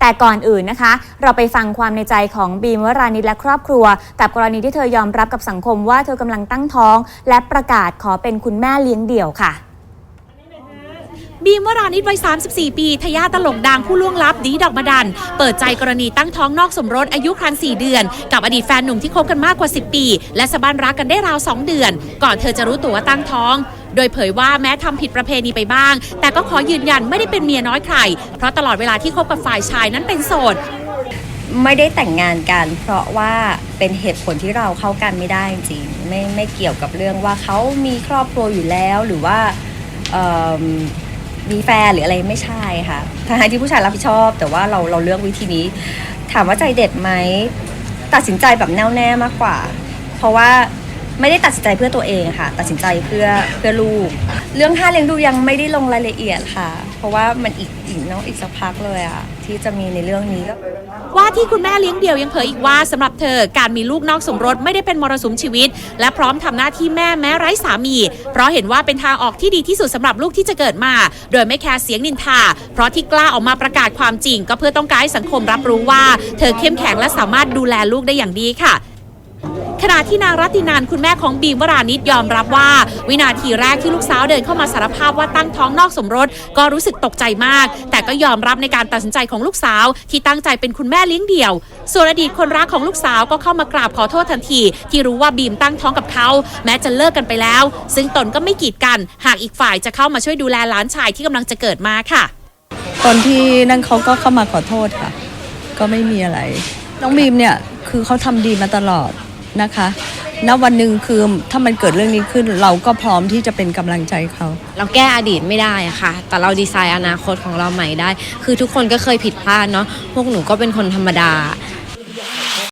แต่ก่อนอื่นนะคะ เราไปฟังความในใจของบีมวรานิชและครอบครัว กับกรณีที่เธอยอมรับกับสังคมว่าเธอกำลังตั้งท้อง และประกาศขอเป็นคุณแม่เลี้ยงเดี่ยวค่ะบีมวรานิชวัย 34 ปี ทายาตลกดังผู้ล่วงลับดีดอกมาดัน เปิดใจกรณีตั้งท้องนอกสมรสอายุครรภ์4เดือน กับอดีตแฟนหนุ่มที่คบกันมากกว่า 10 ปี และสะบันรักกันได้ราว 2 เดือน ก่อนเธอจะรู้ตัวว่าตั้งท้อง โดยเผยว่าแม้ทำผิดประเพณีไปบ้าง แต่ก็ขอยืนยันไม่ได้เป็นเมียน้อยใคร เพราะตลอดเวลาที่คบกับฝ่ายชายนั้นเป็นโสดไม่ได้แต่งงานกัน เพราะว่าเป็นเหตุผลที่เราเข้ากันไม่ได้จริงๆไม่ไม่เกี่ยวกับเรื่องว่าเขามีครอบครัวอยู่แล้วหรือว่ามีแฟนหรืออะไรไม่ใช่ค่ะทั้งที่ผู้ชายรับผิดชอบ แต่ว่าเราเราเลือกวิธีนี้ ถามว่าใจเด็ดไหมตัดสินใจแบบแน่วแน่มากกว่า เพราะว่า ไม่ได้ตัดสินใจเพื่อตัวเองค่ะ ตัดสินใจเพื่อเพื่อลูก เรื่องค่าเลี้ยงดูยังไม่ได้ลงรายละเอียดค่ะ เพราะว่ามันอีกอีกเนาะอีกสักพักเลยอะที่จะมีในเรื่องนี้ ว่าที่คุณแม่เลี้ยงเดี่ยวยังเผยอีกว่าสำหรับเธอการมีลูกนอกสมรสไม่ได้เป็นมรสุมชีวิต และพร้อมทำหน้าที่แม่แม้ไร้สามี เพราะเห็นว่าเป็นทางออกที่ดีที่สุดสำหรับลูกที่จะเกิดมา โดยไม่แคร์เสียงนินทา เพราะที่กล้าออกมาประกาศความจริง ก็เพื่อต้องการให้สังคมรับรู้ว่า เธอเข้มแข็งและสามารถดูแลลูกได้อย่างดีค่ะ ขณะที่นางรัตินานคุณแม่ของบีมวรานิชยอมรับว่า วินาทีแรกที่ลูกสาวเดินเข้ามาสารภาพว่าตั้งท้องนอกสมรส ก็รู้สึกตกใจมาก แต่ก็ยอมรับในการตัดสินใจของลูกสาว ที่ตั้งใจเป็นคุณแม่เลี้ยงเดี่ยว ส่วนอดีตคนรักของลูกสาวก็เข้ามากราบขอโทษทันที ที่รู้ว่าบีมตั้งท้องกับเขาแม้จะเลิกกันไปแล้ว ซึ่งตนก็ไม่กีดกัน หากอีกฝ่ายจะเข้ามาช่วยดูแลหลานชายที่กำลังจะเกิดมาค่ะ ตอนที่นั่นเขาก็เข้ามาขอโทษค่ะ ก็ไม่มีอะไร น้องบีมเนี่ยคือเขาทำดีมาตลอด นะคะ ณ วันหนึ่งคือถ้ามันเกิดเรื่องนี้ขึ้น เราก็พร้อมที่จะเป็นกำลังใจเขา เราแก้อดีตไม่ได้อะค่ะ แต่เราดีไซน์อนาคตของเราใหม่ได้ คือทุกคนก็เคยผิดพลาดเนาะ พวกหนูก็เป็นคนธรรมดา